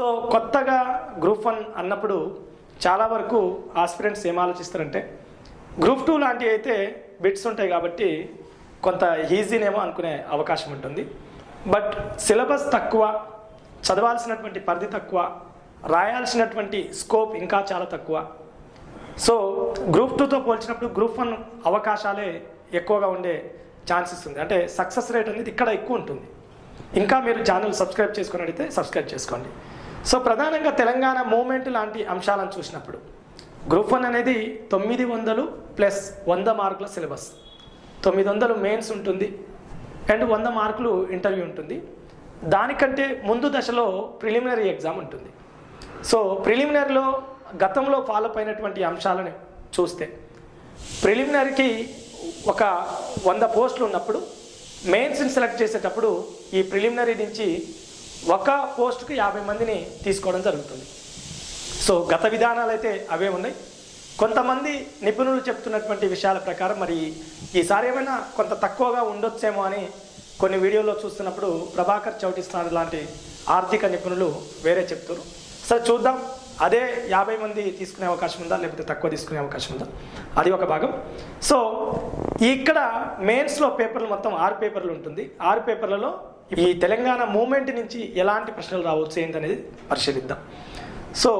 So కొత్తగా group one అన్నప్పుడు చాలా వరకు ఆస్పిరెంట్స్ ఏం ఆలోచిస్తారంటే గ్రూప్ టూ లాంటివి అయితే బిట్స్ ఉంటాయి కాబట్టి కొంత ఈజీనేమో అనుకునే అవకాశం ఉంటుంది. బట్ సిలబస్ తక్కువ చదవాల్సినటువంటి పరిధి తక్కువ రాయాల్సినటువంటి స్కోప్ ఇంకా చాలా తక్కువ. సో గ్రూప్ టూతో పోల్చినప్పుడు గ్రూప్ వన్ అవకాశాలే ఎక్కువగా ఉండే ఛాన్సెస్ ఉంది. అంటే సక్సెస్ రేట్ అనేది ఇక్కడ ఎక్కువ ఉంటుంది. ఇంకా మీరు ఛానల్ సబ్స్క్రైబ్ చేసుకుని అడిగితే సబ్స్క్రైబ్ చేసుకోండి. సో ప్రధానంగా తెలంగాణ మూమెంట్ లాంటి అంశాలను చూసినప్పుడు గ్రూప్ వన్ అనేది తొమ్మిది వందలు ప్లస్ వంద మార్కుల సిలబస్. తొమ్మిది వందలు మెయిన్స్ ఉంటుంది అండ్ వంద మార్కులు ఇంటర్వ్యూ ఉంటుంది. దానికంటే ముందు దశలో ప్రిలిమినరీ ఎగ్జామ్ ఉంటుంది. సో ప్రిలిమినరీలో గతంలో ఫాలో అయినటువంటి అంశాలను చూస్తే ప్రిలిమినరీకి ఒక వంద పోస్టులు ఉన్నప్పుడు మెయిన్స్ని సెలెక్ట్ చేసేటప్పుడు ఈ ప్రిలిమినరీ నుంచి ఒక పోస్టుకు యాభై మందిని తీసుకోవడం జరుగుతుంది. సో గత విధానాలు అయితే అవే ఉన్నాయి. కొంతమంది నిపుణులు చెప్తున్నటువంటి విషయాల ప్రకారం మరి ఈసారి ఏమైనా కొంత తక్కువగా ఉండొచ్చేమో అని కొన్ని వీడియోలో చూస్తున్నప్పుడు ప్రభాకర్ చౌటిస్తాన్ లాంటి ఆర్థిక నిపుణులు వేరే చెప్తారు సరే చూద్దాం. అదే యాభై మంది తీసుకునే అవకాశం ఉందా? లేకపోతే తక్కువ తీసుకునే అవకాశం ఉందా? అది ఒక భాగం. సో ఇక్కడ మెయిన్స్లో పేపర్లు మొత్తం ఆరు పేపర్లు ఉంటుంది. ఆరు పేపర్లలో ఈ తెలంగాణ మూమెంట్ నుంచి ఎలాంటి ప్రశ్నలు రావచ్చు ఏంటనేది పరిశీలిద్దాం. సో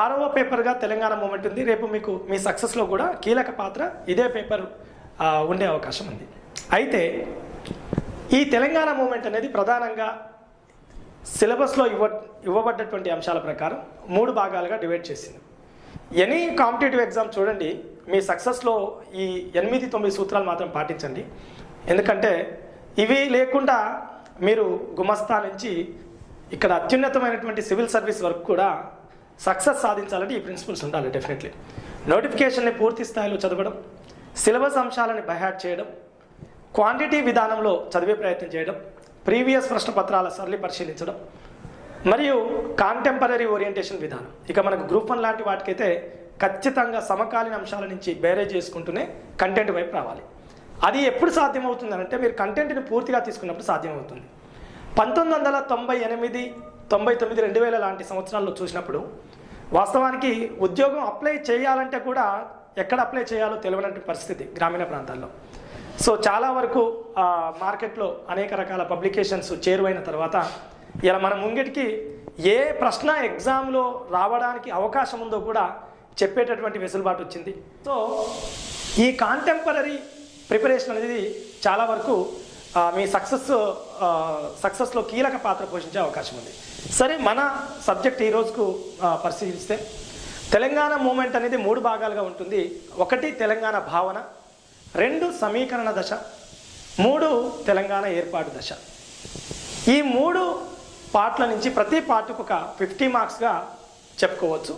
ఆరవ పేపర్గా తెలంగాణ మూమెంట్ ఉంది. రేపు మీకు మీ సక్సెస్లో కూడా కీలక పాత్ర ఇదే పేపర్ ఉండే అవకాశం ఉంది. అయితే ఈ తెలంగాణ మూమెంట్ అనేది ప్రధానంగా సిలబస్లో ఇవ్వ ఇవ్వబడ్డటువంటి అంశాల ప్రకారం మూడు భాగాలుగా డివైడ్ చేసింది. ఎనీ కాంపిటేటివ్ ఎగ్జామ్ చూడండి మీ సక్సెస్లో ఈ ఎనిమిది తొమ్మిది సూత్రాలు మాత్రం పాటించండి. ఎందుకంటే ఇవి లేకుండా మీరు గుమస్తా నుంచి ఇక్కడ అత్యున్నతమైనటువంటి సివిల్ సర్వీస్ వరకు కూడా సక్సెస్ సాధించాలంటే ఈ ప్రిన్సిపల్స్ ఉండాలి డెఫినెట్లీ నోటిఫికేషన్ని పూర్తి స్థాయిలో చదవడం సిలబస్ అంశాలని బైహాట్ చేయడం క్వాంటిటీ విధానంలో చదివే ప్రయత్నం చేయడం ప్రీవియస్ ప్రశ్న పత్రాల సరళి పరిశీలించడం మరియు కాంటెంపరీ ఓరియంటేషన్ విధానం. ఇక మనకు గ్రూప్ వన్ లాంటి వాటికైతే ఖచ్చితంగా సమకాలీన అంశాల నుంచి బేరేజ్ చేసుకుంటూనే కంటెంట్ వైపు రావాలి. అది ఎప్పుడు సాధ్యమవుతుంది అంటే మీరు కంటెంట్ని పూర్తిగా తీసుకున్నప్పుడు సాధ్యమవుతుంది. పంతొమ్మిది వందల తొంభై ఎనిమిది తొంభై తొమ్మిది రెండు వేల లాంటి సంవత్సరాల్లో చూసినప్పుడు వాస్తవానికి ఉద్యోగం అప్లై చేయాలంటే కూడా ఎక్కడ అప్లై చేయాలో తెలియనటువంటి పరిస్థితి గ్రామీణ ప్రాంతాల్లో. సో చాలా వరకు మార్కెట్లో అనేక రకాల పబ్లికేషన్స్ చేరువైన తర్వాత ఇలా మన ముంగిటికి ఏ ప్రశ్న ఎగ్జామ్లో రావడానికి అవకాశం ఉందో కూడా చెప్పేటటువంటి వెసులుబాటు వచ్చింది. సో ఈ కాంటెంపరీ ప్రిపరేషన్ అనేది చాలా వరకు మీ సక్సెస్ సక్సెస్లో కీలక పాత్ర పోషించే అవకాశం ఉంది. సరే మన సబ్జెక్ట్ ఈ రోజుకు పరిశీలిస్తే తెలంగాణ మూమెంట్ అనేది మూడు భాగాలుగా ఉంటుంది. ఒకటి తెలంగాణ భావన రెండు సమీకరణ దశ మూడు తెలంగాణ ఏర్పాటు దశ. ఈ మూడు పార్ట్ల నుంచి ప్రతి పార్ట్కు ఒక ఫిఫ్టీ మార్క్స్గా చెప్పుకోవచ్చు.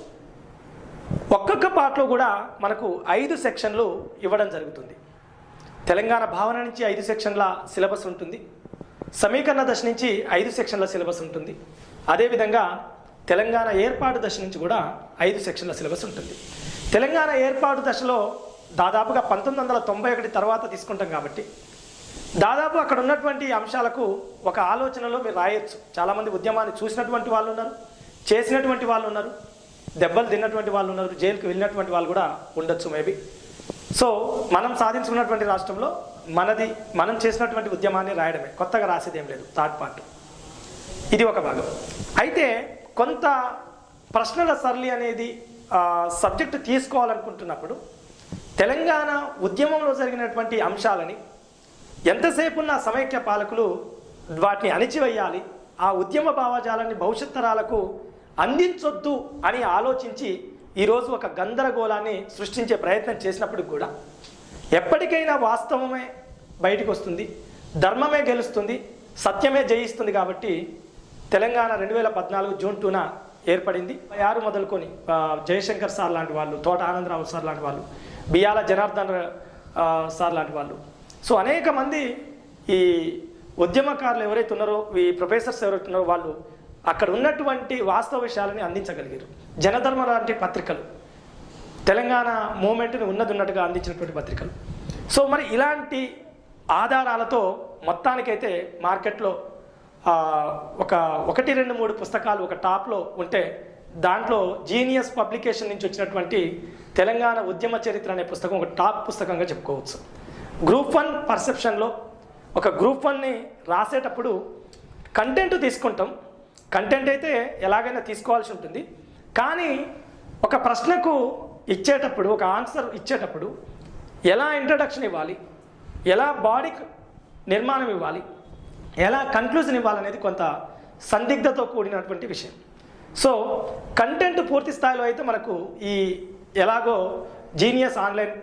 ఒక్కొక్క పార్ట్లో కూడా మనకు ఐదు సెక్షన్లు ఇవ్వడం జరుగుతుంది. తెలంగాణ భావన నుంచి ఐదు సెక్షన్ల సిలబస్ ఉంటుంది. సమీకరణ దశ నుంచి ఐదు సెక్షన్ల సిలబస్ ఉంటుంది. అదేవిధంగా తెలంగాణ ఏర్పాటు దశ నుంచి కూడా ఐదు సెక్షన్ల సిలబస్ ఉంటుంది. తెలంగాణ ఏర్పాటు దశలో దాదాపుగా పంతొమ్మిది వందల తొంభై ఒకటి తర్వాత తీసుకుంటాం కాబట్టి దాదాపు అక్కడ ఉన్నటువంటి అంశాలకు ఒక ఆలోచనలో మీరు రాయొచ్చు. చాలామంది ఉద్యమాన్ని చూసినటువంటి వాళ్ళు ఉన్నారు చేసినటువంటి వాళ్ళు ఉన్నారు దెబ్బలు తిన్నటువంటి వాళ్ళు ఉన్నారు జైలుకి వెళ్ళినటువంటి వాళ్ళు కూడా ఉండొచ్చు మేబీ. సో మనం సాధించుకున్నటువంటి రాష్ట్రంలో మనది మనం చేసినటువంటి ఉద్యమాన్ని రాయడమే. కొత్తగా రాసేది ఏం లేదు థర్డ్ పార్ట్. ఇది ఒక భాగం. అయితే కొంత ప్రశ్నల సరళి అనేది సబ్జెక్ట్ తీసుకోవాలనుకుంటున్నప్పుడు తెలంగాణ ఉద్యమంలో జరిగినటువంటి అంశాలని ఎంతసేపు ఉన్న సమైక్య పాలకులు వాటిని అణిచివేయాలి ఆ ఉద్యమ భావజాలాన్ని భవిష్యత్ తరాలకు అందించొద్దు అని ఆలోచించి ఈరోజు ఒక గందరగోళాన్ని సృష్టించే ప్రయత్నం చేసినప్పుడు కూడా ఎప్పటికైనా వాస్తవమే బయటకు వస్తుంది ధర్మమే గెలుస్తుంది సత్యమే జయిస్తుంది కాబట్టి తెలంగాణ రెండు వేల పద్నాలుగు జూన్ టూన ఏర్పడింది. ఆరు మొదలుకొని జయశంకర్ సార్ లాంటి వాళ్ళు తోట ఆనందరావు సార్ లాంటి వాళ్ళు బియాల జనార్దన్ సార్ లాంటి వాళ్ళు. సో అనేక మంది ఈ ఉద్యమకారులు ఎవరైతే ఉన్నారో ఈ ప్రొఫెసర్స్ ఎవరైతే ఉన్నారో వాళ్ళు అక్కడ ఉన్నటువంటి వాస్తవ విషయాలని అందించగలిగారు. జనధర్మ లాంటి పత్రికలు తెలంగాణ మూమెంట్ని ఉన్నది ఉన్నట్టుగా అందించినటువంటి పత్రికలు. సో మరి ఇలాంటి ఆధారాలతో మొత్తానికైతే మార్కెట్లో ఒక ఒకటి రెండు మూడు పుస్తకాలు ఒక టాప్లో ఉంటే దాంట్లో జీనియస్ పబ్లికేషన్ నుంచి వచ్చినటువంటి తెలంగాణ ఉద్యమ చరిత్ర అనే పుస్తకం ఒక టాప్ పుస్తకంగా చెప్పుకోవచ్చు. గ్రూప్ వన్ పర్సెప్షన్లో ఒక గ్రూప్ వన్ని రాసేటప్పుడు కంటెంట్ తీసుకుంటాం. కంటెంట్ అయితే ఎలాగైనా తీసుకోవాల్సి ఉంటుంది. కానీ ఒక ప్రశ్నకు ఇచ్చేటప్పుడు ఒక ఆన్సర్ ఇచ్చేటప్పుడు ఎలా ఇంట్రడక్షన్ ఇవ్వాలి? ఎలా బాడీ నిర్మాణం ఇవ్వాలి? ఎలా కన్క్లూజన్ ఇవ్వాలనేది కొంత సందిగ్ధతో కూడినటువంటి విషయం. సో కంటెంట్ పూర్తి స్థాయిలో అయితే మనకు ఈ ఎలాగో జీనియస్ ఆన్లైన్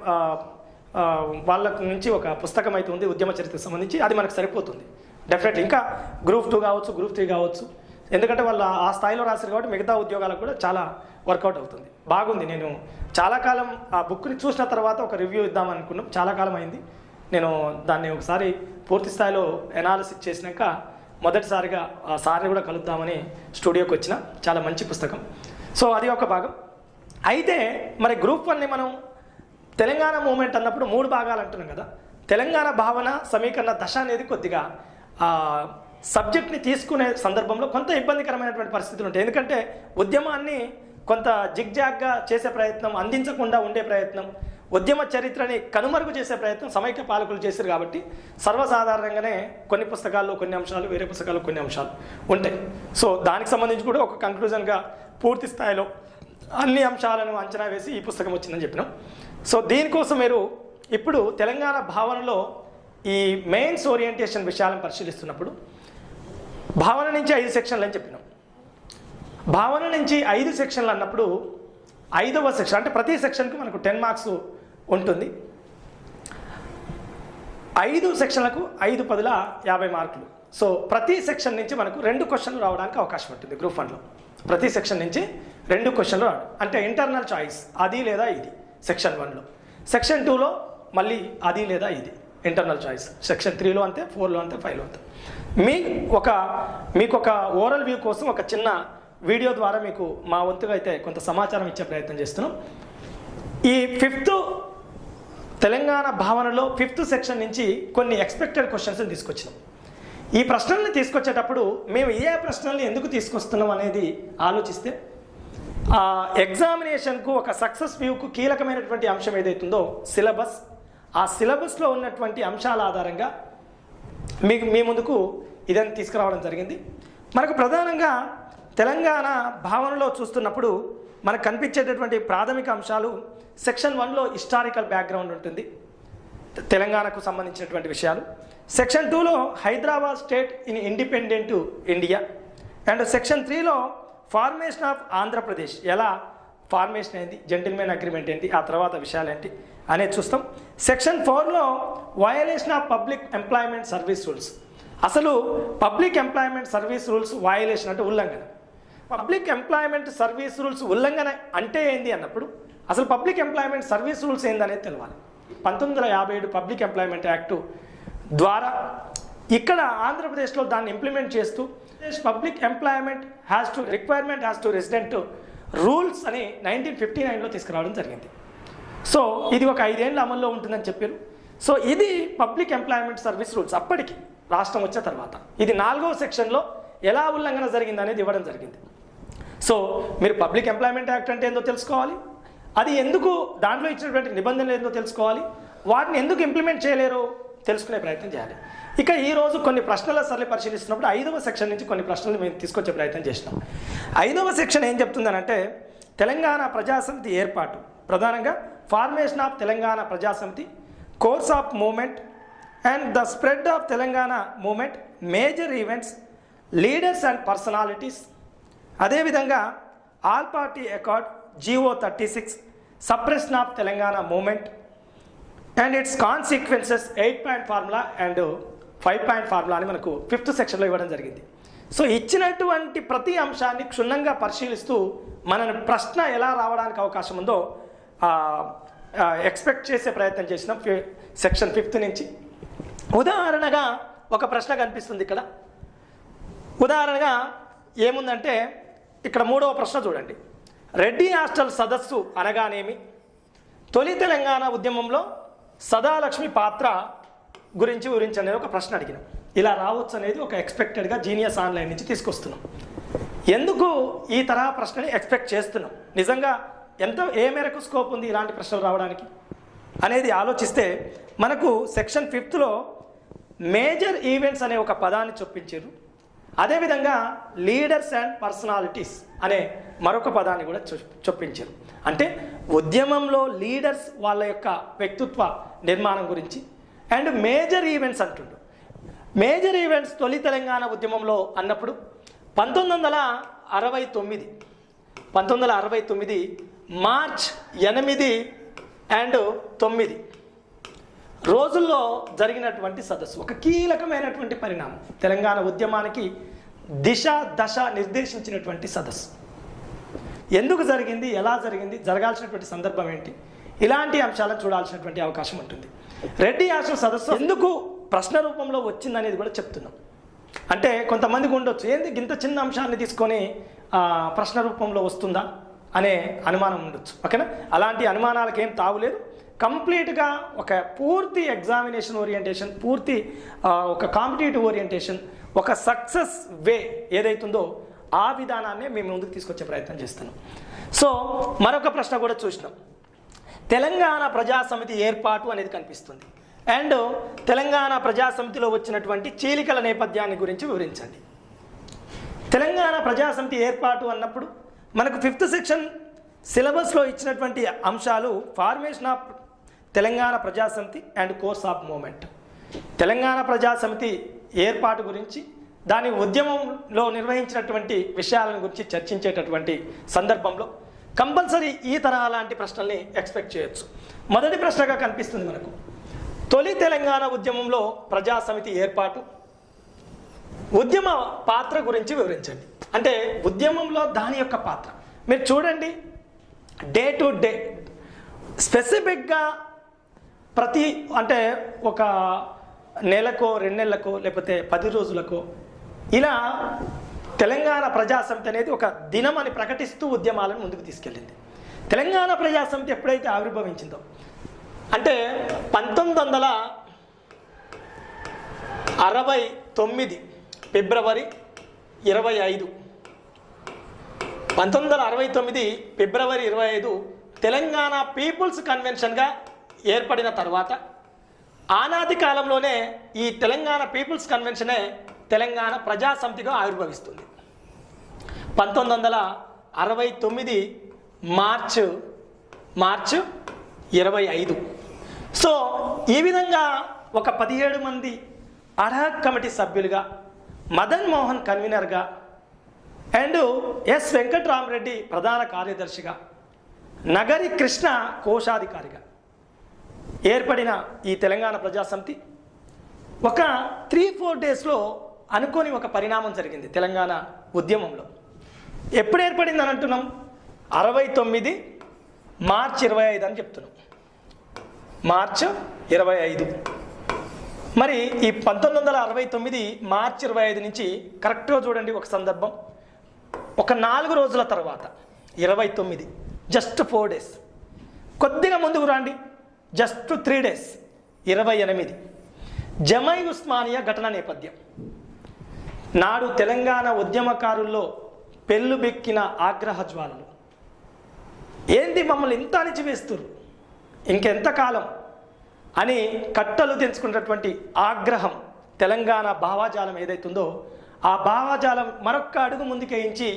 వాళ్ళ నుంచి ఒక పుస్తకం అయితే ఉంది ఉద్యమ చరిత్రకు సంబంధించి అది మనకు సరిపోతుంది. డెఫినెట్లీ ఇంకా గ్రూప్ టూ కావచ్చు గ్రూప్ త్రీ కావచ్చు. ఎందుకంటే వాళ్ళు ఆ స్థాయిలో రాశారు కాబట్టి మిగతా ఉద్యోగాలకు కూడా చాలా వర్కౌట్ అవుతుంది. బాగుంది. నేను చాలా కాలం ఆ బుక్ని చూసిన తర్వాత ఒక రివ్యూ ఇద్దాం అనుకున్నాం. చాలా కాలం అయింది. నేను దాన్ని ఒకసారి పూర్తి స్థాయిలో ఎనాలిసిస్ చేసినాక మొదటిసారిగా ఆ సార్ని కూడా కలుద్దామని స్టూడియోకి వచ్చిన. చాలా మంచి పుస్తకం. సో అది ఒక భాగం. అయితే మరి గ్రూప్ వన్ని మనం తెలంగాణ మూమెంట్ అన్నప్పుడు మూడు భాగాలు అంటున్నాం కదా. తెలంగాణ భావన సమీకరణ దశ అనేది కొద్దిగా సబ్జెక్ట్ని తీసుకునే సందర్భంలో కొంత ఇబ్బందికరమైనటువంటి పరిస్థితులు ఉంటాయి. ఎందుకంటే ఉద్యమాన్ని కొంత జిగ్జాగ్గా చేసే ప్రయత్నం అందించకుండా ఉండే ప్రయత్నం ఉద్యమ చరిత్రని కనుమరుగు చేసే ప్రయత్నం సమైక్య పాలకులు చేశారు కాబట్టి సర్వసాధారణంగానే కొన్ని పుస్తకాల్లో కొన్ని అంశాలు వేరే పుస్తకాల్లో కొన్ని అంశాలు ఉంటాయి. సో దానికి సంబంధించి కూడా ఒక కంక్లూజన్గా పూర్తి స్థాయిలో అన్ని అంశాలను అంచనా వేసి ఈ పుస్తకం వచ్చిందని చెప్పినాం. సో దీనికోసం మీరు ఇప్పుడు తెలంగాణ భావనలో ఈ మెయిన్స్ ఓరియంటేషన్ విషయాలను పరిశీలిస్తున్నప్పుడు భావన నుంచి ఐదు సెక్షన్లు అని చెప్పినాం. భావన నుంచి ఐదు సెక్షన్లు అన్నప్పుడు ఐదవ సెక్షన్ అంటే ప్రతి సెక్షన్కి మనకు టెన్ మార్క్స్ ఉంటుంది. ఐదు సెక్షన్లకు ఐదు పదుల యాభై మార్కులు. సో ప్రతి సెక్షన్ నుంచి మనకు రెండు క్వశ్చన్లు రావడానికి అవకాశం ఉంటుంది గ్రూప్ వన్లో. ప్రతి సెక్షన్ నుంచి రెండు క్వశ్చన్లు రావడం. అంటే ఇంటర్నల్ చాయిస్ అది లేదా ఇది సెక్షన్ వన్లో. సెక్షన్ టూలో మళ్ళీ అది లేదా ఇది ఇంటర్నల్ చాయిస్. సెక్షన్ త్రీలో అంతే ఫోర్లో అంతే ఫైవ్లో అంతే. మీ ఒక మీకు ఒక ఓరల్ వ్యూ కోసం ఒక చిన్న వీడియో ద్వారా మీకు మా వంతుగా అయితే కొంత సమాచారం ఇచ్చే ప్రయత్నం చేస్తున్నాం. ఈ ఫిఫ్త్ తెలంగాణ భావనలో ఫిఫ్త్ సెక్షన్ నుంచి కొన్ని ఎక్స్పెక్టెడ్ క్వశ్చన్స్ తీసుకొచ్చినాం. ఈ ప్రశ్నల్ని తీసుకొచ్చేటప్పుడు మేము ఏ ప్రశ్నల్ని ఎందుకు తీసుకొస్తున్నాం అనేది ఆలోచిస్తే ఆ ఎగ్జామినేషన్కు ఒక సక్సెస్ వ్యూకు కీలకమైనటువంటి అంశం ఏదైతుందో సిలబస్ ఆ సిలబస్లో ఉన్నటువంటి అంశాల ఆధారంగా మీకు మీ ముందుకు ఇదని తీసుకురావడం జరిగింది. మనకు ప్రధానంగా తెలంగాణ భావనలో చూస్తున్నప్పుడు మనకు కనిపించేటటువంటి ప్రాథమిక అంశాలు సెక్షన్ వన్లో హిస్టారికల్ బ్యాక్గ్రౌండ్ ఉంటుంది. తెలంగాణకు సంబంధించినటువంటి విషయాలు. సెక్షన్ టూలో Hyderabad state in independent India. And section త్రీలో ఫార్మేషన్ ఆఫ్ ఆంధ్రప్రదేశ్. ఎలా ఫార్మేషన్ ఏంటి జెంటిల్మెన్ అగ్రిమెంట్ ఏంటి ఆ తర్వాత విషయాలు ఏంటి అనేది చూస్తాం. సెక్షన్ ఫోర్లో violation of public employment service rules. అసలు public employment service rules violation అంటే ఉల్లంఘన. పబ్లిక్ ఎంప్లాయ్మెంట్ సర్వీస్ రూల్స్ ఉల్లంఘన అంటే ఏంది అన్నప్పుడు? అసలు పబ్లిక్ ఎంప్లాయ్మెంట్ సర్వీస్ రూల్స్ ఏందనేది తెలవాలి. పంతొమ్మిది వందల యాభై ఏడు పబ్లిక్ ఎంప్లాయ్మెంట్ యాక్టు ద్వారా ఇక్కడ ఆంధ్రప్రదేశ్లో దాన్ని ఇంప్లిమెంట్ చేస్తూ public employment has to requirement has to resident rules అని నైన్టీన్ ఫిఫ్టీ నైన్లో తీసుకురావడం జరిగింది. సో ఇది ఒక ఐదేళ్ళు అమల్లో ఉంటుందని చెప్పారు. సో ఇది పబ్లిక్ ఎంప్లాయ్మెంట్ సర్వీస్ రూల్స్ అప్పటికి రాష్ట్రం వచ్చిన తర్వాత. ఇది నాలుగవ సెక్షన్లో ఎలా ఉల్లంఘన జరిగింది అనేది ఇవ్వడం జరిగింది. సో మీరు పబ్లిక్ ఎంప్లాయ్మెంట్ యాక్ట్ అంటే ఏందో తెలుసుకోవాలి. అది ఎందుకు దాంట్లో ఇచ్చినటువంటి నిబంధనలు ఏందో తెలుసుకోవాలి. వాటిని ఎందుకు ఇంప్లిమెంట్ చేయలేరు? తెలుసుకునే ప్రయత్నం చేయాలి. ఇక ఈరోజు కొన్ని ప్రశ్నల సరళి పరిశీలిస్తున్నప్పుడు ఐదవ సెక్షన్ నుంచి కొన్ని ప్రశ్నలు మేము తీసుకొచ్చే ప్రయత్నం చేసినాం. ఐదవ సెక్షన్ ఏం చెప్తుందనంటే తెలంగాణ ప్రజాసమితి ఏర్పాటు. ప్రధానంగా formation of Telangana Praja Samithi course of movement and the spread of Telangana movement major events leaders and personalities అదేవిధంగా all party accord GO thirty six suppression of Telangana movement and its consequences eight point formula and five point formula అని మనకు fifth సెక్షన్లో ఇవ్వడం జరిగింది. So ఇచ్చినటువంటి ప్రతి అంశాన్ని క్షుణ్ణంగా పరిశీలిస్తూ మన ప్రశ్న ఎలా రావడానికి అవకాశం ఉందో ఎక్స్పెక్ట్ చేసే ప్రయత్నం చేసినాం. సెక్షన్ ఫిఫ్త్ నుంచి. ఉదాహరణగా ఒక ప్రశ్న కనిపిస్తుంది ఇక్కడ. ఉదాహరణగా ఏముందంటే ఇక్కడ మూడవ ప్రశ్న చూడండి. రెడ్డి హాస్టల్ సదస్సు అనగానేమి? తొలి తెలంగాణ ఉద్యమంలో సదాలక్ష్మి పాత్ర గురించి వివరించండి ఒక ప్రశ్న అడిగినాం. ఇలా రావచ్చు అనేది ఒక ఎక్స్పెక్టెడ్గా జీనియస్ ఆన్లైన్ నుంచి తీసుకొస్తున్నాం. ఎందుకు ఈ తరహా ప్రశ్నని ఎక్స్పెక్ట్ చేస్తున్నాం? నిజంగా ఎంత ఏ మేరకు స్కోప్ ఉంది ఇలాంటి ప్రశ్నలు రావడానికి? అనేది ఆలోచిస్తే మనకు సెక్షన్ ఫిఫ్త్లో మేజర్ ఈవెంట్స్ అనే ఒక పదాన్ని చొప్పించారు అదేవిధంగా లీడర్స్ అండ్ పర్సనాలిటీస్ అనే మరొక పదాన్ని కూడా చొప్పించారు అంటే ఉద్యమంలో లీడర్స్ వాళ్ళ యొక్క వ్యక్తిత్వ నిర్మాణం గురించి అండ్ మేజర్ ఈవెంట్స్ అంటుండు. మేజర్ ఈవెంట్స్ తొలి తెలంగాణ ఉద్యమంలో అన్నప్పుడు పంతొమ్మిది వందల అరవై తొమ్మిది పంతొమ్మిది వందల అరవై తొమ్మిది మార్చ్ ఎనిమిది అండ్ తొమ్మిది. రోజుల్లో జరిగినటువంటి సదస్సు. ఒక కీలకమైనటువంటి పరిణామం. తెలంగాణ ఉద్యమానికి దిశ దశ నిర్దేశించినటువంటి సదస్సు. ఎందుకు జరిగింది? ఎలా జరిగింది? జరగాల్సినటువంటి సందర్భం ఏంటి? ఇలాంటి అంశాలను చూడాల్సినటువంటి అవకాశం ఉంటుంది. రెడ్డి ఆశ్రమ సదస్సు ఎందుకు ప్రశ్న రూపంలో వచ్చిందనేది కూడా చెప్తున్నాం. అంటే కొంతమందికి ఉండొచ్చు. ఏంది? ఇంత చిన్న అంశాన్ని తీసుకొని ప్రశ్న రూపంలో వస్తుందా? అనే అనుమానం ఉండొచ్చు. ఓకేనా? అలాంటి అనుమానాలకు ఏం తావులేదు. కంప్లీట్గా ఒక పూర్తి ఎగ్జామినేషన్ ఓరియంటేషన్ పూర్తి ఒక కాంపిటేటివ్ ఓరియంటేషన్ ఒక సక్సెస్ వే ఏదైతుందో ఆ విధానాన్ని మేము ముందుకు తీసుకొచ్చే ప్రయత్నం చేస్తున్నాం. సో మరొక ప్రశ్న కూడా చూసినాం. తెలంగాణ ప్రజా సమితి ఏర్పాటు అనేది కనిపిస్తుంది. అండ్ తెలంగాణ ప్రజా సమితిలో వచ్చినటువంటి చీలికల నేపథ్యాన్ని గురించి వివరించండి. తెలంగాణ ప్రజా సమితి ఏర్పాటు అన్నప్పుడు మనకు ఫిఫ్త్ సెక్షన్ సిలబస్లో ఇచ్చినటువంటి అంశాలు formation of Telangana Praja Samithi and course of movement Telangana Praja Samithi ఏర్పాటు గురించి దాని ఉద్యమంలో నిర్వహించినటువంటి విషయాలను గురించి చర్చించేటటువంటి సందర్భంలో కంపల్సరీ ఈ తరహా లాంటి ప్రశ్నల్ని ఎక్స్పెక్ట్ చేయొచ్చు. మొదటి ప్రశ్నగా కనిపిస్తుంది మనకు. తొలి తెలంగాణ ఉద్యమంలో ప్రజాసమితి ఏర్పాటు ఉద్యమ పాత్ర గురించి వివరించండి. అంటే ఉద్యమంలో దాని యొక్క పాత్ర. మీరు చూడండి. డే టు డే స్పెసిఫిక్గా ప్రతి అంటే ఒక నెలకో రెండు నెలలకో లేకపోతే పది రోజులకో ఇలా తెలంగాణ ప్రజాసమితి అనేది ఒక దినం అని ప్రకటిస్తూ ఉద్యమాలను ముందుకు తీసుకెళ్ళింది. తెలంగాణ ప్రజాసమితి ఎప్పుడైతే ఆవిర్భవించిందో అంటే పంతొమ్మిది వందల అరవై తొమ్మిది ఫిబ్రవరి ఇరవై ఐదు. పంతొమ్మిది వందల అరవై తొమ్మిది ఫిబ్రవరి ఇరవై ఐదు తెలంగాణ పీపుల్స్ కన్వెన్షన్గా ఏర్పడిన తర్వాత ఆనాది కాలంలోనే ఈ తెలంగాణ పీపుల్స్ కన్వెన్షనే తెలంగాణ ప్రజాసమితిగా ఆవిర్భవిస్తుంది. పంతొమ్మిది వందల అరవై తొమ్మిది మార్చ్ మార్చ్ ఇరవై ఐదు. సో ఈ విధంగా ఒక పదిహేడు మంది అర్హ కమిటీ సభ్యులుగా మదన్ మోహన్ కన్వీనర్గా అండ్ ఎస్ వెంకట్రామరెడ్డి ప్రధాన కార్యదర్శిగా నగరి కృష్ణ కోశాధికారిగా ఏర్పడిన ఈ తెలంగాణ ప్రజాసమితి. ఒక త్రీ ఫోర్ డేస్లో అనుకోని ఒక పరిణామం జరిగింది తెలంగాణ ఉద్యమంలో. ఎప్పుడు ఏర్పడింది అని అంటున్నాం? అరవై తొమ్మిది మార్చ్ ఇరవై ఐదు అని చెప్తున్నాం. మార్చ్ ఇరవై ఐదు. మరి ఈ పంతొమ్మిది వందల అరవై తొమ్మిది మార్చి ఇరవై ఐదు నుంచి కరెక్ట్గా చూడండి ఒక సందర్భం. ఒక నాలుగు రోజుల తర్వాత ఇరవై తొమ్మిది జస్ట్ ఫోర్ డేస్ కొద్దిగా ముందుకు రండి. జస్ట్ త్రీ డేస్ ఇరవై ఎనిమిది. జమై ఉస్మానియా ఘటన నేపథ్యం. నాడు తెలంగాణ ఉద్యమకారుల్లో పెళ్ళుబెక్కిన ఆగ్రహ జ్వాలలు. ఏంది మమ్మల్ని ఇంత అణిచివేస్తున్నారు ఇంకెంతకాలం అని కట్టలు తెంచుకున్నటువంటి ఆగ్రహం తెలంగాణ భావాజాలం ఏదైతుందో ఆ భావాజాలం మరొక్క అడుగు ముందుకేయించి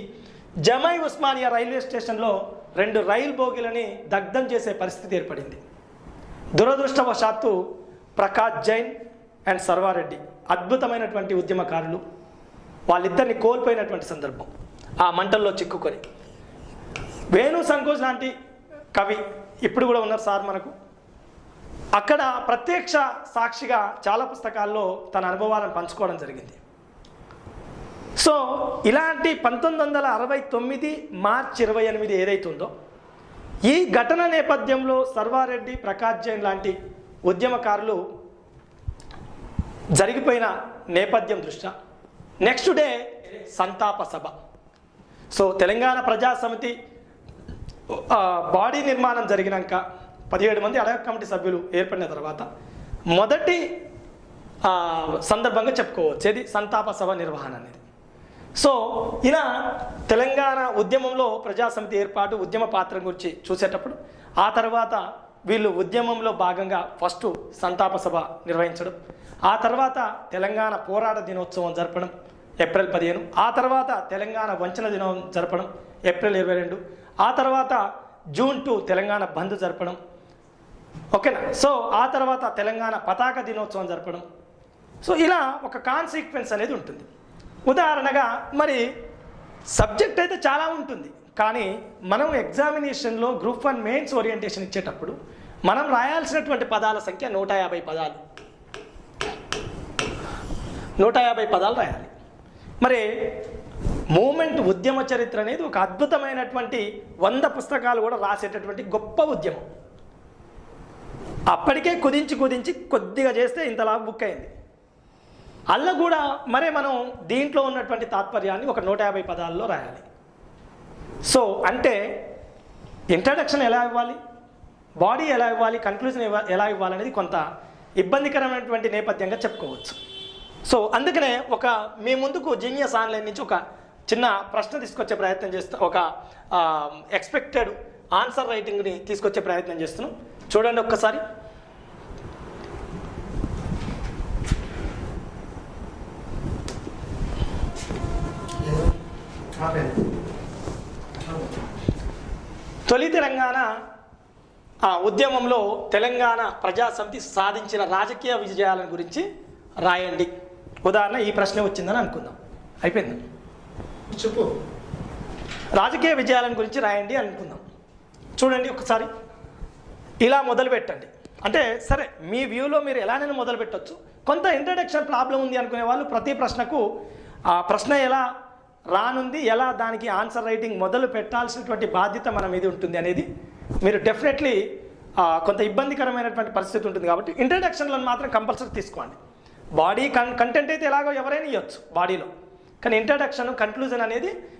జమై ఉస్మానియా రైల్వే స్టేషన్లో రెండు రైలు బోగిలని దగ్ధం చేసే పరిస్థితి ఏర్పడింది. దురదృష్టవశాత్తు ప్రకాష్ జైన్ అండ్ సర్వారెడ్డి అద్భుతమైనటువంటి ఉద్యమకారులు. వాళ్ళిద్దరిని కోల్పోయినటువంటి సందర్భం ఆ మంటల్లో చిక్కుకొని. వేణు సంకోజ్ లాంటి కవి ఇప్పుడు కూడా ఉన్నారు సార్ మనకు. అక్కడ ప్రత్యక్ష సాక్షిగా చాలా పుస్తకాల్లో తన అనుభవాలను పంచుకోవడం జరిగింది. సో ఇలాంటి పంతొమ్మిది వందల అరవై తొమ్మిది మార్చ్ ఇరవై ఎనిమిది ఏదైతుందో ఈ ఘటన నేపథ్యంలో సర్వారెడ్డి ప్రకాష్ జైన్ లాంటి ఉద్యమకారులు జరిగిపోయిన నేపథ్యం దృష్ట్యా నెక్స్ట్ డే సంతాప సభ. సో తెలంగాణ ప్రజాసమితి బాడీ నిర్మాణం జరిగినాక పదిహేడు మంది అడగ కమిటీ సభ్యులు ఏర్పడిన తర్వాత మొదటి సందర్భంగా చెప్పుకోవచ్చేది సంతాప సభ నిర్వహణ అనేది. సో ఇలా తెలంగాణ ఉద్యమంలో ప్రజాసమితి ఏర్పాటు ఉద్యమ పాత్ర గురించి చూసేటప్పుడు ఆ తర్వాత వీళ్ళు ఉద్యమంలో భాగంగా ఫస్ట్ సంతాప సభ నిర్వహించడం ఆ తర్వాత తెలంగాణ పోరాట దినోత్సవం జరపడం ఏప్రిల్ పదిహేను ఆ తర్వాత తెలంగాణ వంచన దినం జరపడం ఏప్రిల్ ఇరవై రెండు ఆ తర్వాత జూన్ టూ తెలంగాణ బంద్ జరపడం ఓకేనా? సో ఆ తర్వాత తెలంగాణ పతాక దినోత్సవం జరపడం. సో ఇలా ఒక కాన్సిక్వెన్స్ అనేది ఉంటుంది. ఉదాహరణగా మరి సబ్జెక్ట్ అయితే చాలా ఉంటుంది. కానీ మనం ఎగ్జామినేషన్లో గ్రూప్ వన్ మెయిన్స్ ఓరియంటేషన్ ఇచ్చేటప్పుడు మనం రాయాల్సినటువంటి పదాల సంఖ్య నూట యాభై పదాలు. నూట యాభై పదాలు రాయాలి. మరి మూమెంట్ ఉద్యమ చరిత్ర అనేది ఒక అద్భుతమైనటువంటి వంద పుస్తకాలు కూడా రాసేటటువంటి గొప్ప ఉద్యమం. అప్పటికే కుదించి కుదించి కొద్దిగా చేస్తే ఇంతలా బుక్ అయింది. అల్ల కూడా మరే మనం దీంట్లో ఉన్నటువంటి తాత్పర్యాన్ని ఒక నూట యాభై పదాల్లో రాయాలి. సో అంటే ఇంట్రడక్షన్ ఎలా ఇవ్వాలి? బాడీ ఎలా ఇవ్వాలి? కన్క్లూజన్ ఎలా ఇవ్వాలి అనేది కొంత ఇబ్బందికరమైనటువంటి నేపథ్యంగా చెప్పుకోవచ్చు. సో అందుకనే ఒక మీ ముందుకు జీనియస్ ఆన్లైన్ నుంచి ఒక చిన్న ప్రశ్న తీసుకొచ్చే ప్రయత్నం చేస్తా ఒక ఎక్స్పెక్టెడ్ ఆన్సర్ రైటింగ్ని తీసుకొచ్చే ప్రయత్నం చేస్తున్నాం. చూడండి ఒక్కసారి. తొలి తెలంగాణ ఆ, ఉద్యమంలో తెలంగాణ ప్రజాసమితి సాధించిన రాజకీయ విజయాలను గురించి రాయండి. ఉదాహరణ ఈ ప్రశ్న వచ్చిందని అనుకుందాం. అయిపోయింది? చెప్పు. రాజకీయ విజయాలను గురించి రాయండి అనుకుందాం. చూడండి ఒకసారి ఇలా మొదలు పెట్టండి అంటే సరే మీ వ్యూలో మీరు ఎలానైనా మొదలు పెట్టచ్చు కొంత ఇంట్రడక్షన్ ప్రాబ్లం ఉంది అనుకునే వాళ్ళు ప్రతి ప్రశ్నకు ఆ ప్రశ్న ఎలా రానుంది ఎలా దానికి ఆన్సర్ రైటింగ్ మొదలు పెట్టాల్సినటువంటి బాధ్యత మన మీద ఉంటుంది అనేది మీరు డెఫినెట్లీ కొంత ఇబ్బందికరమైనటువంటి పరిస్థితి ఉంటుంది కాబట్టి ఇంట్రడక్షన్లను మాత్రం కంపల్సరీ తీసుకోండి. బాడీ కన్ కంటెంట్ అయితే ఎలాగో ఎవరైనా ఇవ్వచ్చు బాడీలో కానీ ఇంట్రడక్షన్ కంక్లూజన్ అనేది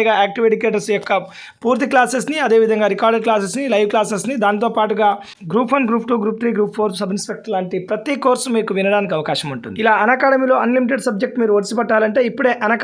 పైగా యాక్టివ్ ఎడ్యుకేటర్స్ యొక్క పూర్తి క్లాసెస్ని అదేవిధంగా రికార్డెడ్ క్లాసెస్ని లైవ్ క్లాసెస్ని దాంతో పాటుగా group one group two group three group four sub inspector లాంటి ప్రతి కోర్సు మీకు వినడానికి అవకాశం ఉంటుంది. ఇలా అన్ అకాడమీలో అన్లిమిటెడ్ సబ్జెక్ట్ మీరు ఒడిసి పట్టాలంటే ఇప్పుడే అన్